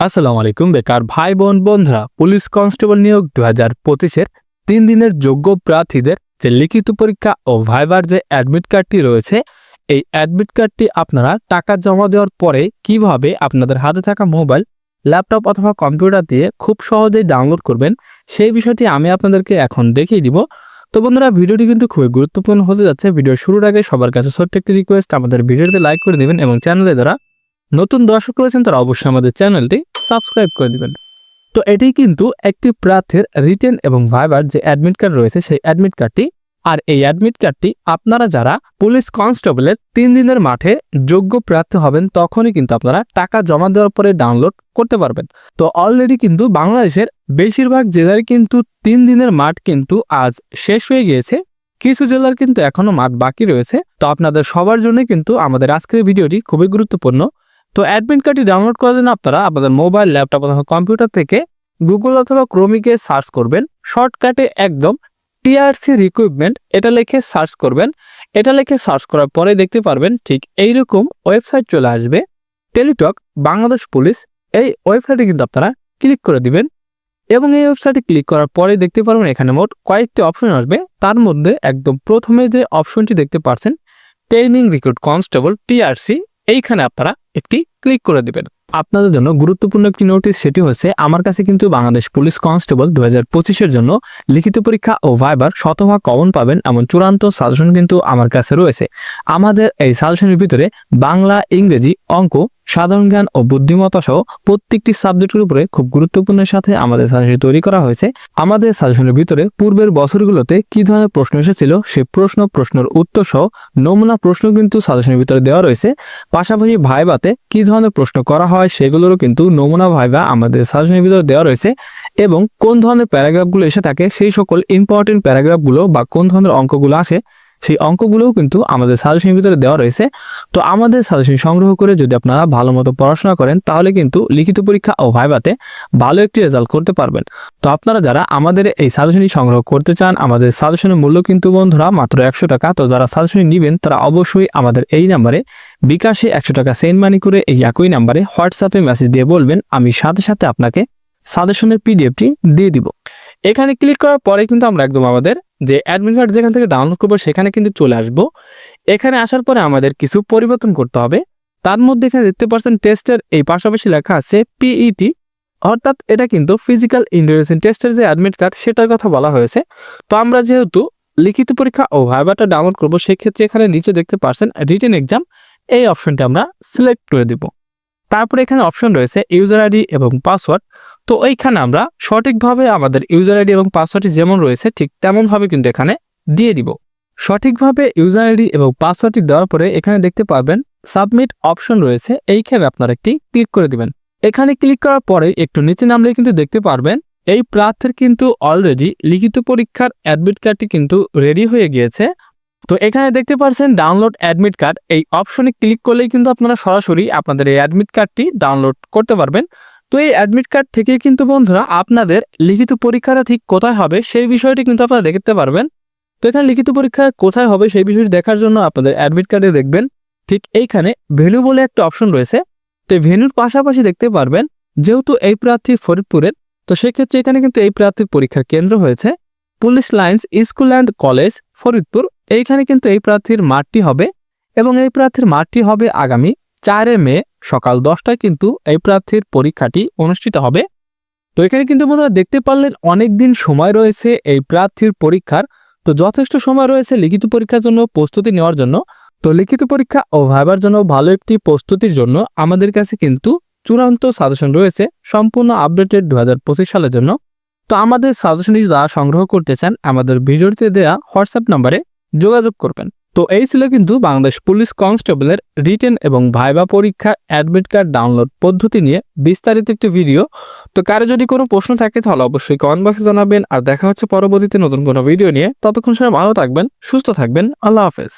আসসালামু আলাইকুম, বেকার ভাই বোন বন্ধুরা। পুলিশ কনস্টেবল নিয়োগ দু হাজার পঁচিশের তিন দিনের যোগ্য প্রার্থীদের যে লিখিত পরীক্ষা ও ভাইবার যে অ্যাডমিট কার্ডটি রয়েছে, এই অ্যাডমিট কার্ডটি আপনারা টাকা জমা দেওয়ার পরে কীভাবে আপনাদের হাতে থাকা মোবাইল, ল্যাপটপ অথবা কম্পিউটার দিয়ে খুব সহজেই ডাউনলোড করবেন, সেই বিষয়টি আমি আপনাদেরকে এখন দেখিয়ে দিব। তো বন্ধুরা, ভিডিওটি কিন্তু খুবই গুরুত্বপূর্ণ হতে যাচ্ছে। ভিডিও শুরুর আগে সবার কাছে ছোট্ট একটি রিকোয়েস্ট আমাদের ভিডিওতে লাইক করে দিবেন এবং চ্যানেলে যারা নতুন দর্শক রয়েছেন, তারা অবশ্যই আমাদের চ্যানেলটি সাবস্ক্রাইব করে দিবেন। তো এটি কিন্তু একটি প্রার্থীর রিটেন এবং ভাইবার যে অ্যাডমিট কার্ড রয়েছে, সেই অ্যাডমিট কার্ডটি আর এই অ্যাডমিট কার্ডটি আপনারা যারা পুলিশ কনস্টেবলের তিন দিনের মাঠে যোগ্য প্রার্থী হবেন, তখনই কিন্তু আপনারা টাকা জমা দেওয়ার পরে ডাউনলোড করতে পারবেন। তো অলরেডি কিন্তু বাংলাদেশের বেশিরভাগ জেলার কিন্তু তিন দিনের মাঠ কিন্তু আজ শেষ হয়ে গিয়েছে। কিছু জেলার কিন্তু এখনও মাঠ বাকি রয়েছে। তো আপনাদের সবার জন্য কিন্তু আমাদের আজকের ভিডিওটি খুবই গুরুত্বপূর্ণ। তো অ্যাডমিট কার্ডটি ডাউনলোড করার জন্য আপনারা আপনাদের মোবাইল, ল্যাপটপ অথবা কম্পিউটার থেকে গুগল অথবা ক্রোমিকে সার্চ করবেন। শর্টকাটে একদম টিআরসি রিক্রুটমেন্ট, এটা লিখে সার্চ করবেন। এটা লিখে সার্চ করার পরে দেখতে পারবেন ঠিক এইরকম ওয়েবসাইট চলে আসবে। টেলিটক, বাংলাদেশ পুলিশ, এই ওয়েবসাইটে কিন্তু আপনারা ক্লিক করে দিবেন। এবং এই ওয়েবসাইটে ক্লিক করার পরে দেখতে পারবেন এখানে মোট কয়েকটি অপশন আসবে। তার মধ্যে একদম প্রথমে যে অপশনটি দেখতে পাচ্ছেন, ট্রেনিং রিক্রুট কনস্টেবল টিআরসি, এইখানে আপনারা একটি ক্লিক করে দিবেন। আপনাদের জন্য গুরুত্বপূর্ণ একটি নোটিশ, সেটি হচ্ছে আমার কাছে কিন্তু বাংলাদেশ পুলিশ কনস্টেবল দু হাজার জন্য লিখিত পরীক্ষা ও ভাইবার শতভাগ কমন পাবেন এমন চূড়ান্ত সাজেশন কিন্তু আমার কাছে রয়েছে। আমাদের এই সাজেশনের ভিতরে বাংলা ইংরেজি অঙ্ক সাধারণ জ্ঞান ও বুদ্ধিমত্তা সহ প্রত্যেকটি সাবজেক্টের উপরে খুব গুরুত্বপূর্ণের সাথে আমাদের সাজেশন তৈরি করা হয়েছে। আমাদের সাজেশনের ভিতরে পূর্বের বছরগুলোতে কি ধরনের প্রশ্ন এসেছিল সে প্রশ্ন, প্রশ্নের উত্তর সহ নমুনা প্রশ্ন কিন্তু সাজেশনের ভিতরে দেওয়া রয়েছে। পাশাপাশি ভাইবাতে কি ধরনের প্রশ্ন করা হয় সেগুলোরও কিন্তু নমুনা ভাইবা আমাদের সাজেশনের ভিতরে দেওয়া রয়েছে এবং কোন ধরনের প্যারাগ্রাফগুলো এসে থাকে সেই সকল ইম্পর্টেন্ট প্যারাগ্রাফগুলো বা কোন ধরনের অঙ্কগুলো আসে সেই অঙ্কগুলোও কিন্তু আমাদের সাজেশনের ভিতরে দেওয়া রয়েছে। তো আমাদের সাজেশন সংগ্রহ করে যদি আপনারা ভালো মতো পড়াশোনা করেন, তাহলে কিন্তু লিখিত পরীক্ষা ও ভাইবাতে ভালো একটি রেজাল্ট করতে পারবেন। তো আপনারা যারা আমাদের এই সাজেশনটি সংগ্রহ করতে চান, আমাদের সাজেশনের মূল্য কিন্তু বন্ধুরা মাত্র একশো টাকা। তো যারা সাজেশন নেবেন, তারা অবশ্যই আমাদের এই নাম্বারে বিকাশে একশো টাকা সেন্ড মানি করে এই একই নাম্বারে হোয়াটসঅ্যাপে মেসেজ দিয়ে বলবেন, আমি সাথে সাথে আপনাকে সাজেশনের পিডিএফটি দিয়ে দিব। এখানে ক্লিক করার পরে কিন্তু আমরা একদম আমাদের যে অ্যাডমিন কার্ড যেখান থেকে ডাউনলোড করব সেখানে কিন্তু চলে আসব। এখানে আসার পরে আমাদের কিছু পরিবর্তন করতে হবে। তার মধ্যে এখানে দেখতে পাচ্ছেন টেস্টের এই পাশাপাশি লেখা আছে পিইটি অর্থাৎ এটা কিন্তু ফিজিক্যাল ইন্টারভিউশন টেস্টের যে অ্যাডমিট কার্ড সেটার কথা বলা হয়েছে। তো আমরা যেহেতু লিখিত পরীক্ষা ও ভাইবাটা ডাউনলোড করব, সেক্ষেত্রে এখানে নিচে দেখতে পাচ্ছেন রিটেন এক্সাম এই অপশনটা আমরা সিলেক্ট করে দিব। তারপরে এখানে অপশন রয়েছে ইউজার আইডি এবং পাসওয়ার্ড তো এইখানে আমরা সঠিকভাবে আমাদের ইউজার আইডি এবং পাসওয়ার্ডটি যেমন রয়েছে, ঠিক তেমনভাবে কিন্তু এখানে দিয়ে দিব। সঠিকভাবে ইউজার আইডি এবং পাসওয়ার্ডটি দেওয়ার পরে এখানে দেখতে পারবেন সাবমিট অপশন রয়েছে। এইখানে আপনারা একটি ক্লিক করে দিবেন। এখানে ক্লিক করার পরে একটু নিচে নামলে কিন্তু দেখতে পারবেন এই প্রার্থীর কিন্তু অলরেডি লিখিত পরীক্ষার অ্যাডমিট কার্ডটি কিন্তু রেডি হয়ে গিয়েছে। তো এখানে দেখতে পাচ্ছেন ডাউনলোড অ্যাডমিট কার্ড এই অপশনে ক্লিক করলেই কিন্তু আপনারা সরাসরি আপনাদের এই অ্যাডমিট কার্ডটি ডাউনলোড করতে পারবেন। তো এই অ্যাডমিট কার্ড থেকে কিন্তু বন্ধুরা আপনাদের লিখিত পরীক্ষাটা ঠিক কোথায় হবে সেই বিষয়টি কিন্তু আপনারা দেখতে পারবেন। তো এখানে লিখিত পরীক্ষা কোথায় হবে সেই বিষয়টি দেখার জন্য আপনাদের অ্যাডমিট কার্ডে দেখবেন। ঠিক এইখানে ভেনু বলে একটা অপশন রয়েছে। তো ভেনুর পাশাপাশি দেখতে পারবেন যেহেতু এই প্রার্থী ফরিদপুরের, তো সেক্ষেত্রে এখানে কিন্তু এই প্রার্থীর পরীক্ষার কেন্দ্র হয়েছে। Police lines school and college Faridpur, এইখানে কিন্তু এই প্রার্থীর মাঠটি হবে এবং এই প্রার্থীর মাঠটি হবে আগামী চারে মে সকাল দশটায় কিন্তু এই প্রার্থীর পরীক্ষাটি অনুষ্ঠিত হবে। তো এখানে কিন্তু বন্ধুরা দেখতে পারলেন অনেক দিন সময় রয়েছে এই প্রার্থীর পরীক্ষার। তো যথেষ্ট সময় রয়েছে লিখিত পরীক্ষার জন্য প্রস্তুতি নেওয়ার জন্য। তো লিখিত পরীক্ষা ও ভাইবার জন্য ভালো একটি প্রস্তুতির জন্য আমাদের কাছে কিন্তু চূড়ান্ত সাজেশন রয়েছে সম্পূর্ণ আপডেটেড দু হাজার পঁচিশ সালের জন্য। তো আমাদের সাজেশনটি যারা সংগ্রহ করতে চান আমাদের ভিডিওতে দেওয়া হোয়াটসঅ্যাপ নম্বরে যোগাযোগ করবেন। তো এই ছিল কিন্তু বাংলাদেশ পুলিশ কনস্টেবলের রিটেন এবং ভাইবা পরীক্ষা অ্যাডমিট কার্ড ডাউনলোড পদ্ধতি নিয়ে বিস্তারিত একটি ভিডিও। তো কারও যদি কোনো প্রশ্ন থাকে তাহলে অবশ্যই কমেন্ট বক্সে জানাবেন। আর দেখা হচ্ছে পরবর্তীতে নতুন কোনো ভিডিও নিয়ে। ততক্ষণ সময় ভালো থাকবেন, সুস্থ থাকবেন। আল্লাহ হাফেজ।